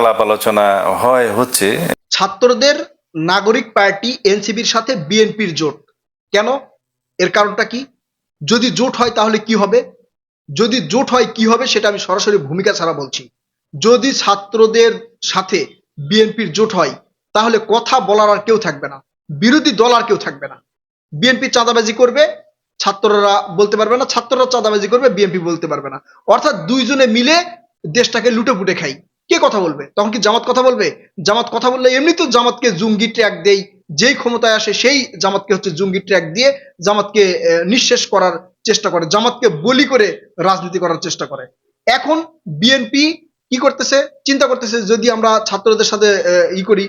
আলাপ আলোচনা হয়, হচ্ছে ছাত্রদের নাগরিক পার্টি এনসিপির সাথে বিএনপির জোট। কেন? এর কারণটা কি? যদি জোট হয় তাহলে কি হবে? যদি জোট হয় কি হবে সেটা আমি সরাসরি ভূমিকা ছাড়া বলছি। যদি ছাত্রদের সাথে বিএনপির জোট হয়, তাহলে কথা বলার আর কেউ থাকবে না। বিরোধী দল আর কেউ থাকবে না। বিএনপি চাঁদাবাজি করবে, ছাত্ররা বলতে পারবে না, ছাত্ররা চাঁদাবাজি করবে, বিএনপি বলতে পারবে না। অর্থাৎ দুইজনে মিলে দেশটাকে লুটে পুটে খাই। কে কথা বলবে? তখন কি জামাত কথা বলবে? জামাত কথা বললে এমনি তো জামাতকে জঙ্গি ট্র্যাক দেই, যেই ক্ষমতায় আসে সেই জামাতকে হচ্ছে জঙ্গি ট্র্যাক দিয়ে জামাতকে নিঃশেষ করার চেষ্টা করে, জামাতকে বলি করে রাজনীতি করার চেষ্টা করে। এখন বিএনপি কি করতেছে? চিন্তা করতেছে যদি আমরা ছাত্রদের সাথে ই করি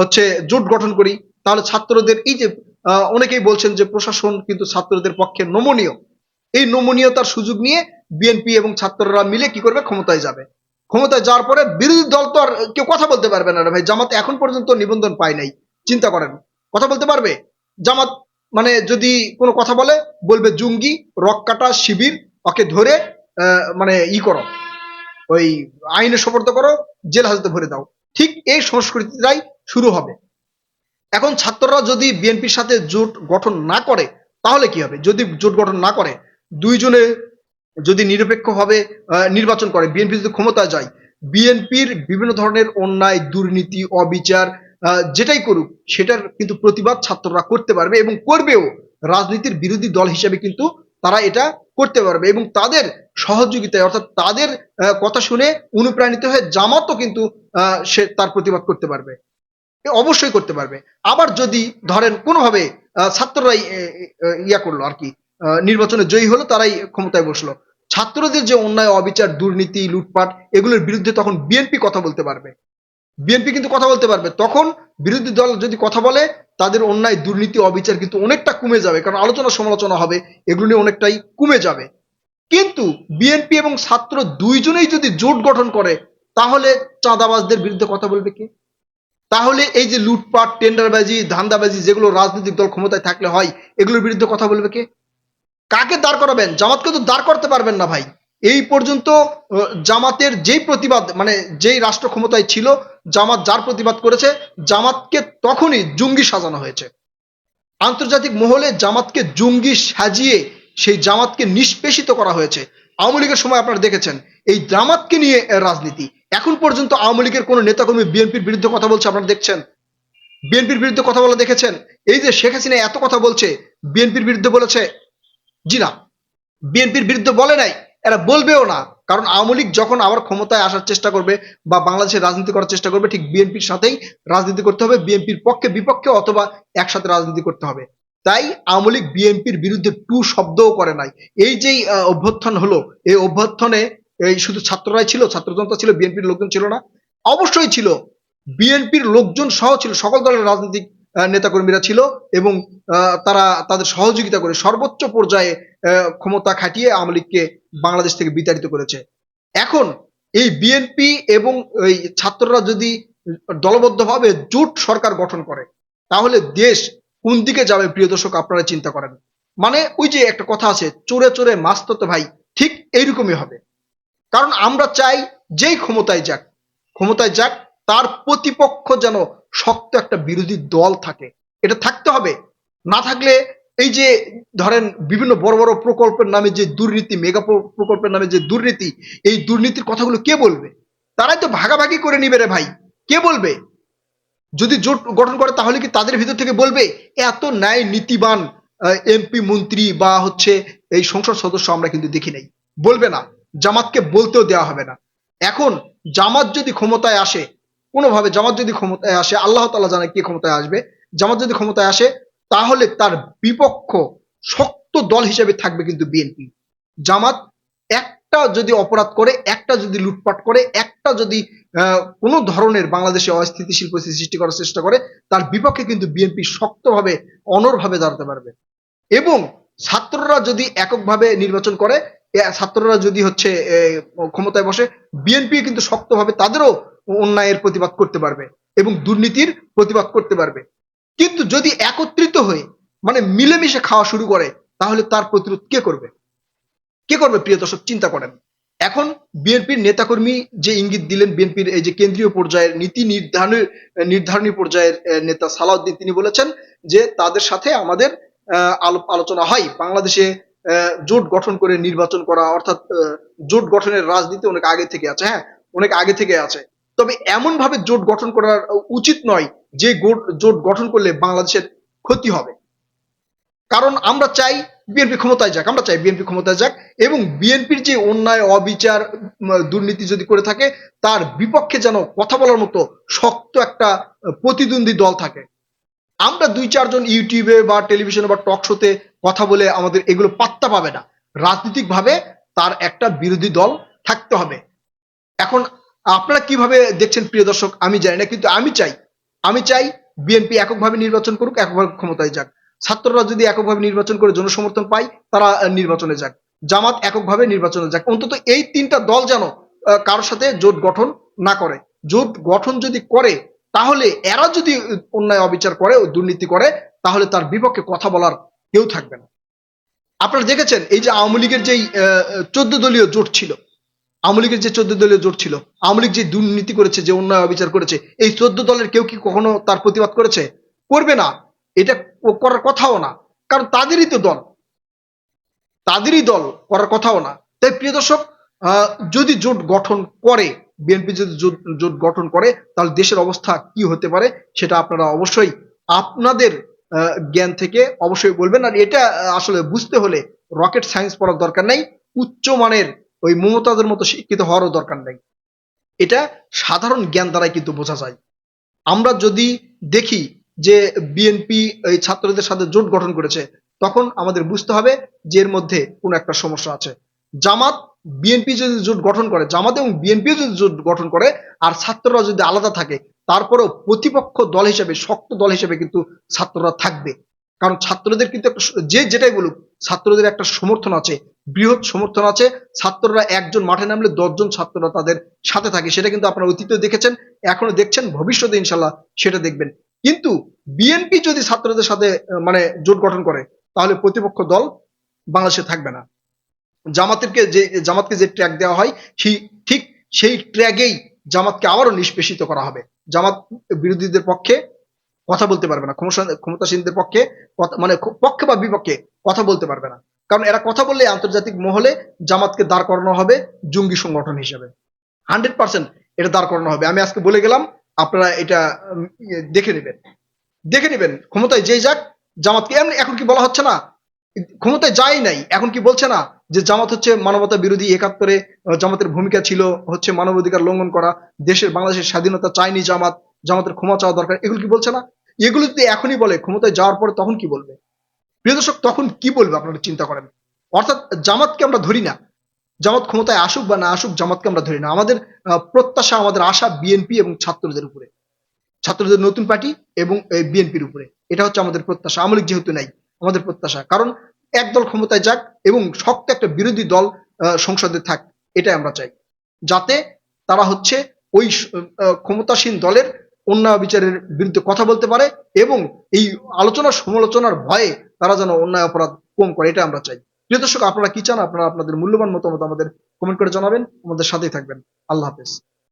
হচ্ছে জোট গঠন করি, তাহলে ছাত্রদের এই যে অনেকেই বলছেন যে প্রশাসন কিন্তু ছাত্রদের পক্ষে নমনীয়। এই নমনীয়তার সুযোগ নিয়ে বিএনপি এবং ছাত্ররা মিলে কি করবে? ক্ষমতায় যাবে। ক্ষমতায় যাওয়ার পরে বিরোধী দল তো আর কেউ কথা বলতে পারবে না ভাই। জামাত এখন পর্যন্ত নিবন্ধন পায় নাই। চিন্তা করেন। কথা বলতে পারবে? জামাত মানে যদি কোনো কথা বলে, বলবে জঙ্গি রক্কাটা শিবির, ওকে ধরে মানে ই করো, ওই আইনে সোপর্দ করো, জেল হাজতে ভরে দাও। ঠিক এই সংস্কৃতিটাই শুরু হবে। এখন ছাত্ররা যদি বিএনপির সাথে জোট গঠন না করে, তাহলে কি হবে? যদি জোট গঠন না করে, দুইজনে যদি নিরপেক্ষভাবে আহ, নির্বাচন করে বিএনপি যদি ক্ষমতায় যায় বিএনপির বিভিন্ন ধরনের অন্যায় দুর্নীতি অবিচার যেটাই করুক সেটার কিন্তু প্রতিবাদ ছাত্ররা করতে পারবে এবং করবেও। রাজনীতির বিরোধী দল হিসেবে কিন্তু তারা এটা করতে পারবে এবং তাদের সহযোগিতায় অর্থাৎ তাদের কথা শুনে অনুপ্রাণিত হয়ে জামাতও কিন্তু সে তার প্রতিবাদ করতে পারবে। অবশ্যই করতে পারবে। আবার যদি ধরেন কোনোভাবে ছাত্ররাই ইয়া করল আর কি নির্বাচনে জয়ী হলো, তারাই ক্ষমতায় বসল। ছাত্রদের যে অন্যায়, অবিচার, দুর্নীতি, লুটপাট, এগুলোর বিরুদ্ধে তখন বিএনপি কথা বলতে পারবে। বিএনপি কিন্তু কথা বলতে পারবে। তখন বিরোধী দল যদি কথা বলে, তাদের অন্যায়, দুর্নীতি, অবিচার কিন্তু অনেকটা কমে যাবে, কারণ আলোচনা সমালোচনা হবে, এগুলো নিয়ে অনেকটাই কমে যাবে। কিন্তু বিএনপি এবং ছাত্র দুইজনেই যদি জোট গঠন করে, তাহলে চাঁদাবাজদের বিরুদ্ধে কথা বলবে কে? তাহলে এই যে লুটপাট, টেন্ডারবাজি, ধান্দাবাজি, যেগুলো রাজনৈতিক দল ক্ষমতায় থাকলে হয়, এগুলোর বিরুদ্ধে কথা বলবে কে? কাকে দাঁড় করাবেন? জামাতকে তো দাঁড় করতে পারবেন না ভাই। এই পর্যন্ত জামাতের যেই প্রতিবাদ মানে যেই রাষ্ট্র ক্ষমতায় ছিল, জামাত যার প্রতিবাদ করেছে, জামাতকে তখনই জঙ্গি সাজানো হয়েছে। আন্তর্জাতিক মহলে জামাতকে জঙ্গি সাজিয়ে সেই জামাতকে নিষ্পেষিত করা হয়েছে। আওয়ামী লীগের সময় আপনারা দেখেছেন, এই জামাতকে নিয়ে রাজনীতি। এখন পর্যন্ত আওয়ামী লীগের কোনো নেতাকর্মী বিএনপির বিরুদ্ধে কথা বলছে আপনারা দেখছেন? বিএনপির বিরুদ্ধে কথা বলা দেখেছেন? এই যে শেখ হাসিনা এত কথা বলছে, বিএনপির বিরুদ্ধে বলেছে জি না। বিএনপির বিরুদ্ধে বলে নাই এরা বলবেও না। কারণ আওয়ামী লীগ যখন আবার ক্ষমতায় আসার চেষ্টা করবে বা বাংলাদেশে রাজনীতি করার চেষ্টা করবে ঠিক বিএনপির সাথেই রাজনীতি করতে হবে বিএনপির পক্ষে বিপক্ষে অথবা একসাথে রাজনীতি করতে হবে। তাই আওয়ামী লীগ বিএনপির বিরুদ্ধে টু শব্দও করে নাই। এই যেই আহ, অভ্যুত্থান হলো এই অভ্যর্থনে এই শুধু ছাত্ররাই ছিল ছাত্র জনতা ছিল বিএনপির লোকজন ছিল না। অবশ্যই ছিল। বিএনপির লোকজন সহ ছিল সকল দলের রাজনৈতিক নেতাকর্মীরা ছিল এবং তারা তাদের সহযোগিতা করে সর্বোচ্চ পর্যায়ে ক্ষমতা খাটিয়ে আওয়ামী লীগকে বাংলাদেশ থেকে বিতাড়িত করেছে। এখন এই বিএনপি এবং এই ছাত্ররা যদি দলবদ্ধভাবে জোট সরকার গঠন করে, তাহলে দেশ কোন দিকে যাবে প্রিয় দর্শক, আপনারা চিন্তা করেন। মানে ওই যে একটা কথা আছে, চোরে চোরে মাস্ত তো ভাই, ঠিক এইরকমই হবে। কারণ আমরা চাই যেই ক্ষমতায় যাক ক্ষমতায় যাক, তার প্রতিপক্ষ যেন শক্ত একটা বিরোধী দল থাকে। এটা থাকতে হবে। না থাকলে এই যে ধরেন বিভিন্ন বড় বড় প্রকল্পের নামে যে দুর্নীতি, মেগা প্রকল্পের নামে যে দুর্নীতি, এই দুর্নীতির কথাগুলো কে বলবে? তারাই তো ভাগাভাগি করে নিবে রে ভাই। কে বলবে? যদি জোট গঠন করে, তাহলে কি তাদের ভিতর থেকে বলবে এত ন্যায় নীতিবান এমপি মন্ত্রী বা হচ্ছে এই সংসদ সদস্য আমরা কিন্তু দেখি নাই। বলবে না। জামাতকে বলতেও দেওয়া হবে না। এখন জামাত যদি ক্ষমতায় আসে কোনোভাবে জামাত যদি ক্ষমতায় আসে, আল্লাহ তালা জানে কে ক্ষমতায় আসবে। জামাত যদি ক্ষমতায় আসে, তাহলে তার বিপক্ষ শক্ত দল হিসেবে থাকবে কিন্তু বিএনপি। জামাত একটা যদি অপরাধ করে, একটা যদি লুটপাট করে, একটা যদি কোনো ধরনের বাংলাদেশে অস্থিতিশীল পরিস্থিতি সৃষ্টি করার চেষ্টা করে, তার বিপক্ষে কিন্তু বিএনপি শক্তভাবে অনরভাবে দাঁড়াতে পারবে। এবং ছাত্ররা যদি এককভাবে নির্বাচন করে ছাত্ররা যদি হচ্ছে ক্ষমতায় বসে, বিএনপি কিন্তু শক্তভাবে তাদেরও অন্যায়ের প্রতিবাদ করতে পারবে এবং দুর্নীতির প্রতিবাদ করতে পারবে। কিন্তু যদি একত্রিত হয়ে মানে মিলেমিশে খাওয়া শুরু করে, তাহলে তার প্রতিরোধ কে করবে? কে করবে? প্রিয় দর্শক, চিন্তা করেন। এখন বিএনপির নেতাকর্মী যে ইঙ্গিত দিলেন, বিএনপির এই যে কেন্দ্রীয় পর্যায়ের নীতি নির্ধারণের নির্ধারণী পর্যায়ের নেতা সালাউদ্দিন, তিনি বলেছেন যে তাদের সাথে আমাদের আলোচনা হয়। বাংলাদেশে জোট গঠন করে নির্বাচন করা, অর্থাৎ জোট গঠনের রাজনীতি অনেক আগে থেকে আছে হ্যাঁ? অনেক আগে থেকে আছে। তবে এমন ভাবে জোট গঠন করার উচিত নয় যে জোট গঠন করলে বাংলাদেশের ক্ষতি হবে। কারণ আমরা চাই বিএনপি ক্ষমতায় যাক, আমরা চাই বিএনপি ক্ষমতায় যাক এবং বিএনপির যে অন্যায়, অবিচার দুর্নীতি যদি করে থাকে, তার বিপক্ষে যেন কথা বলার মতো শক্ত একটা প্রতিদ্বন্দ্বী দল থাকে। আমরা দুই চারজন ইউটিউবে বা টেলিভিশনে বা টক শোতে কথা বলে আমাদের এগুলো পাত্তা পাবে না। রাজনৈতিকভাবে তার একটা বিরোধী দল থাকতে হবে। এখন আপনারা কীভাবে দেখছেন প্রিয় দর্শক, আমি জানি না, কিন্তু আমি চাই আমি চাই বিএনপি এককভাবে নির্বাচন করুক, এককভাবে ক্ষমতায় যাক। ছাত্ররা যদি এককভাবে নির্বাচন করে জনসমর্থন পায়, তারা নির্বাচনে যাক। জামাত এককভাবে নির্বাচনে যাক। অন্তত এই তিনটা দল যেন কারোর সাথে জোট গঠন না করে। জোট গঠন যদি করে, তাহলে এরা যদি অন্যায় অবিচার করে ও দুর্নীতি করে, তাহলে তার বিপক্ষে কথা বলার কেউ থাকবে না। আপনারা দেখেছেন, এই যে আওয়ামী লীগের যেই চোদ্দ দলীয় জোট ছিল আওয়ামী লীগের যে চোদ্দ দলীয় জোট ছিল, আওয়ামী লীগ যে দুর্নীতি করেছে, যে অন্যায় অবিচার করেছে, এই চোদ্দ দলের কেউ কি কখনো তার প্রতিবাদ করেছে? করবে না। এটা করার কথাও না। কারণ তাদেরই তো দল। তাদেরই দল করার কথাও না। তাই প্রিয় দর্শক যদি জোট গঠন করে, বিএনপি যদি জোট গঠন করে, তাহলে দেশের অবস্থা কি হতে পারে সেটা আপনারা অবশ্যই আপনাদের জ্ঞান থেকে অবশ্যই বলবেন। আর এটা আসলে বুঝতে হলে রকেট সায়েন্স পড়ার দরকার নেই। উচ্চমানের ওই মমতাদের মতো শিক্ষিত হওয়ারও দরকার নেই। এটা সাধারণ জ্ঞান দ্বারাই কিন্তু বোঝা যায়। আমরা যদি দেখি যে বিএনপি এই ছাত্রদের সাথে জোট গঠন করেছে, তখন আমাদের বুঝতে হবে যে এর মধ্যে কোনো একটা সমস্যা আছে। জামাত বিএনপি যদি জোট গঠন করে, জামাত এবং বিএনপি যদি জোট গঠন করে, আর ছাত্ররা যদি আলাদা থাকে, তারপরেও প্রতিপক্ষ দল হিসেবে, শক্ত দল হিসেবে কিন্তু ছাত্ররা থাকবে। কারণ ছাত্রদের কিন্তু একটা যে যেটাই বলুক, ছাত্রদের একটা সমর্থন আছে বৃহৎ সমর্থন আছে। ছাত্ররা একজন মাঠে নামলে দশজন ছাত্ররা তাদের সাথে থাকে। সেটা কিন্তু আপনারা অতীতে দেখেছেন এখনও দেখছেন, ভবিষ্যতে ইনশাল্লাহ সেটা দেখবেন। কিন্তু বিএনপি যদি ছাত্রদের সাথে মানে জোট গঠন করে, তাহলে প্রতিপক্ষ দল বাংলাদেশে থাকবে না। জামাতেরকে যে, জামাতকে যে ট্র্যাক দেওয়া হয়, সেই, ঠিক সেই ট্র্যাগেই জামাতকে আবারও নিষ্পেষিত করা হবে। জামাত বিরোধীদের পক্ষে কথা বলতে পারবে না, ক্ষমতা- ক্ষমতাসীনদের পক্ষে মানে পক্ষে বা বিপক্ষে কথা বলতে পারবে না। কারণ এরা কথা বললে আন্তর্জাতিক মহলে জামাতকে দাঁড় করানো হবে জঙ্গি সংগঠন হিসেবে। হান্ড্রেড পার্সেন্ট এটা দাঁড় করানো হবে। আমি আজকে বলে গেলাম আপনারা এটা ইয়ে, দেখে নেবেন। দেখে নেবেন ক্ষমতায় যেই যাক জামাতকে এমনি এখন কি বলা হচ্ছে না? ক্ষমতায় যাই নাই এখন কি বলছে না? যে জামাত হচ্ছে মানবতা বিরোধী একাত্তরে জামাতের ভূমিকা ছিল হচ্ছে মানবাধিকার লঙ্ঘন করা দেশের বাংলাদেশের স্বাধীনতা চায়নি জামাত জামাতের ক্ষমা চাওয়া দরকার এগুলো কি বলছে না? এগুলো যদি এখনই বলে ক্ষমতায় যাওয়ার পরে তখন কি বলবে? প্রিয় দর্শক, তখন কি বলবে আপনারা চিন্তা করেন? অর্থাৎ জামাতকে আমরা ধরি না। জামাত ক্ষমতায় আসুক বা না আসুক, জামাতকে আমরা ধরি না। আমাদের প্রত্যাশা, আমাদের আশা বিএনপি এবং ছাত্রদের উপরে। ছাত্রদের নতুন পার্টি এবং বিএনপির উপরে। এটা হচ্ছে আমাদের প্রত্যাশা। আমলিক যেহেতু নাই, আমাদের প্রত্যাশা। কারণ একদল ক্ষমতায় যাক এবং শক্ত একটা বিরোধী দল সংসদে থাক, এটাই আমরা চাই। যাতে তারা হচ্ছে ওই ক্ষমতাসীন দলের অন্যায় বিচারের বিরুদ্ধে কথা বলতে পারে এবং এই আলোচনা সমালোচনার ভয়ে তারা যেন অন্যায় অপরাধ কম করে এটা আমরা চাই। প্রিয় দর্শক, আপনারা কি চান? আপনারা আপনাদের মূল্যবান মতামত আমাদের কমেন্ট করে জানাবেন। আমাদের সাথেই থাকবেন। আল্লাহ হাফেজ।